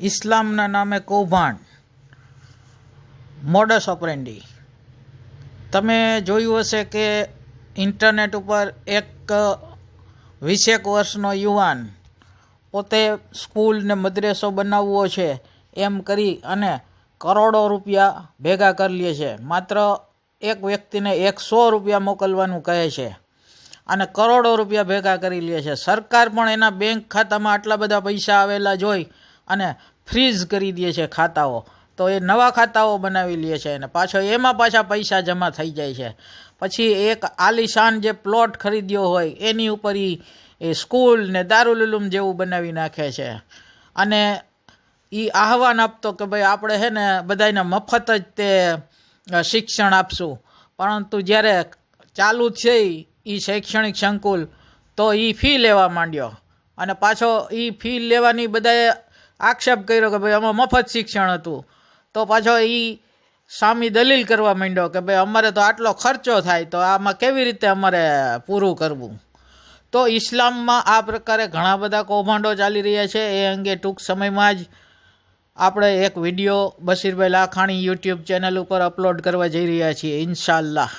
ઇસ્લામના નામે કૌભાંડ modus operandi તમે જોયું હશે કે ઇન્ટરનેટ ઉપર એક વીસેક વર્ષનો યુવાન પોતે સ્કૂલ ને મદ્રેસો બનાવવો છે એમ કરી અને કરોડો રૂપિયા ભેગા કરી લે છે. માત્ર એક વ્યક્તિને એકસો રૂપિયા મોકલવાનું કહે છે અને કરોડો રૂપિયા ભેગા કરી લે છે. સરકાર પણ એના બેંક ખાતામાં આટલા બધા પૈસા આવેલા જોઈ અને ફ્રીઝ કરી દે છે ખાતાઓ. તો એ નવા ખાતાઓ બનાવી લે છે અને પાછો એમાં પાછા પૈસા જમા થઈ જાય છે. પછી એક આલિશાન જે પ્લોટ ખરીદ્યો હોય, એની ઉપર એ સ્કૂલ ને દારૂલુલુમ જેવું બનાવી નાખે છે. અને એ આહવાન આપતો કે ભાઈ આપણે હે ને બધાને મફત જ તે શિક્ષણ આપશું. પરંતુ જ્યારે ચાલુ છે એ શૈક્ષણિક સંકુલ, તો એ ફી લેવા માંડ્યો. અને પાછો એ ફી લેવાની બધાએ આક્ષેપ કર્યો કે ભાઈ, આમાં મફત શિક્ષણ હતું. તો પાછો એ સામી દલીલ કરવા માંડ્યો કે ભાઈ, અમારે તો આટલો ખર્ચો થાય, તો આમાં કેવી રીતે અમારે પૂરું કરવું? તો ઇસ્લામમાં આ પ્રકારે ઘણા બધા કૌભાંડો ચાલી રહ્યા છે. એ અંગે ટૂંક સમયમાં જ આપણે એક video Bashirbhai Lakhani YouTube channel ઉપર અપલોડ કરવા જઈ રહ્યા છીએ ઇન્શાલ્લાહ